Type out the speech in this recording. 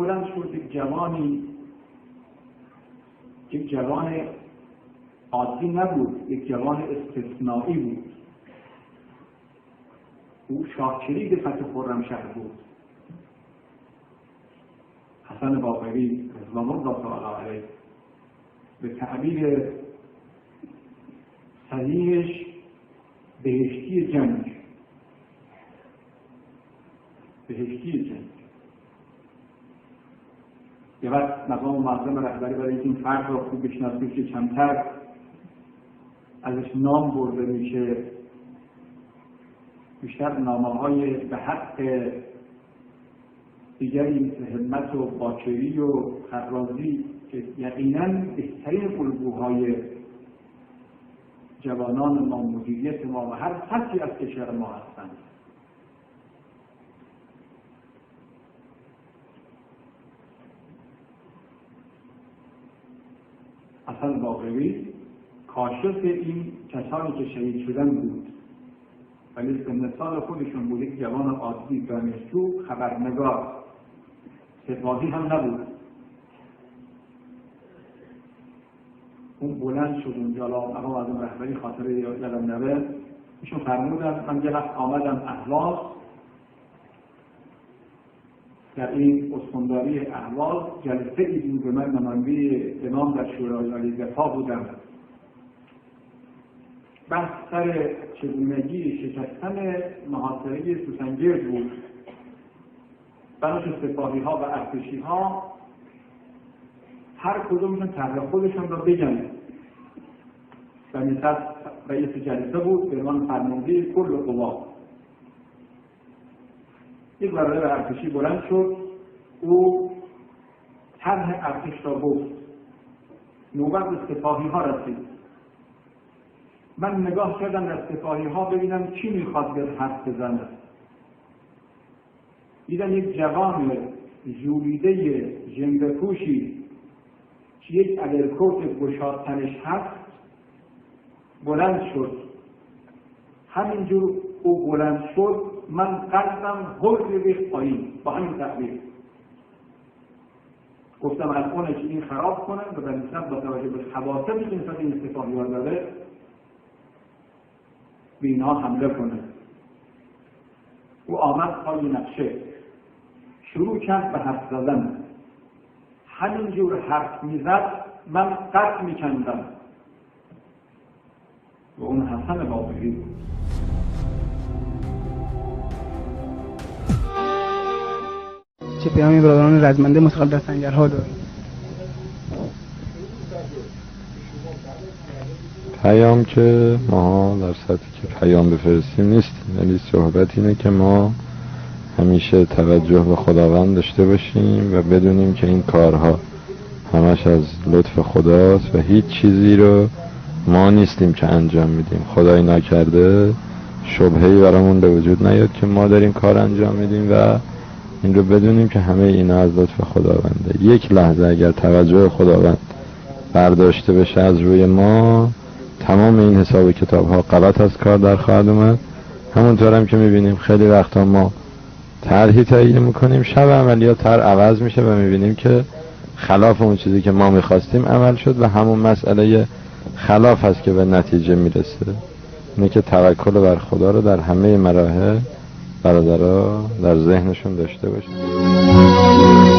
بلند شد یک جوانی یک جوان عادی نبود یک جوان استثنایی بود. او شاکری به فتح خرمشهر بود. حسن باقری رضوان الله تعالی علیه به تعبیر صحیحش بهشتی جنگ. بهشتی جنگ. یه وقت مقام معظم رهبری برای این فرد را خوب بشناسید که کمتر ازش نام برده میشه بیشتر نامه های به حق دیگری همت و باکری و خرازی که یقینا بهترین الگوهای جوانان ما مدیریت ما و هر فصلی از کشور ما هستند. اصلا باقری کاشف این کسانی که شهید شدن بود. ولی سن سال خودشون بود. یک جوان عادی دانشجو خبرنگار. سپاهی هم نبود. اون بلند شد اونجا اما از اون رهبری خاطر یادم نره. ایشون فرمودن من یه وقت آمدم اهواز. در این استانداری اهواز جلسه ای بود به من نماینده امام در شورای عالی دفاع بودم. بحث سر چگونگی شکستن محاصره سوسنگرد بود. بناش سپاهی ها و ارتشی ها هر کدومشون طرح خودشون را بگن و نسبت رئیس جلسه بود به عنوان فرمانده کل قوا. یک برادر ارتشی بلند شد. او طرح ارتش را گفت. نوبت به سپاهی ها رسید. من نگاه کردم در سپاهی ها ببینم کی می‌خواد به حرف بزنه. دیدم یک جوان جولیده جنبه پوشی که یک ادرکوت گشادتنش هست بلند شد. همینجور او بلند شد. من قلبم هر ریخت پایین با همین تعبیر گفتم از اونه که این خراب کنه و به نسبت با توجه به خواصفی که نسبت این استفاقی ها داره به اینها حمله کنه. او آمد پای نقشه شروع کرد به حرف زدن. همینجور حرف می‌زد من قط میکندم. و اون حسن باقری بود. چه پیامی برادران رزمنده مستقل در سنگرها داریم. پیام که ما در سطحی که پیام بفرستیم نیستیم ولی صحبت اینه که ما همیشه توجه به خداوند داشته باشیم و بدونیم که این کارها همش از لطف خداست و هیچ چیزی رو ما نیستیم که انجام میدیم. خدای نکرده شبهی برامون به وجود نیاد که ما داریم کار انجام میدیم و این رو بدونیم که همه اینا از لطف خداونده. یک لحظه اگر توجه خداوند برداشته بشه از روی ما تمام این حساب کتاب ها از کار در خواهد اومد. همونطور هم که می‌بینیم خیلی وقتا ما طرحی تهیه می‌کنیم شب عملیات تر عوض میشه و می‌بینیم که خلاف اون چیزی که ما می‌خواستیم عمل شد و همون مسئله خلاف هست که به نتیجه می‌رسه. اینه که توکل بر خدا رو در همه مراحل برادرها در ذهنشون داشته باشن.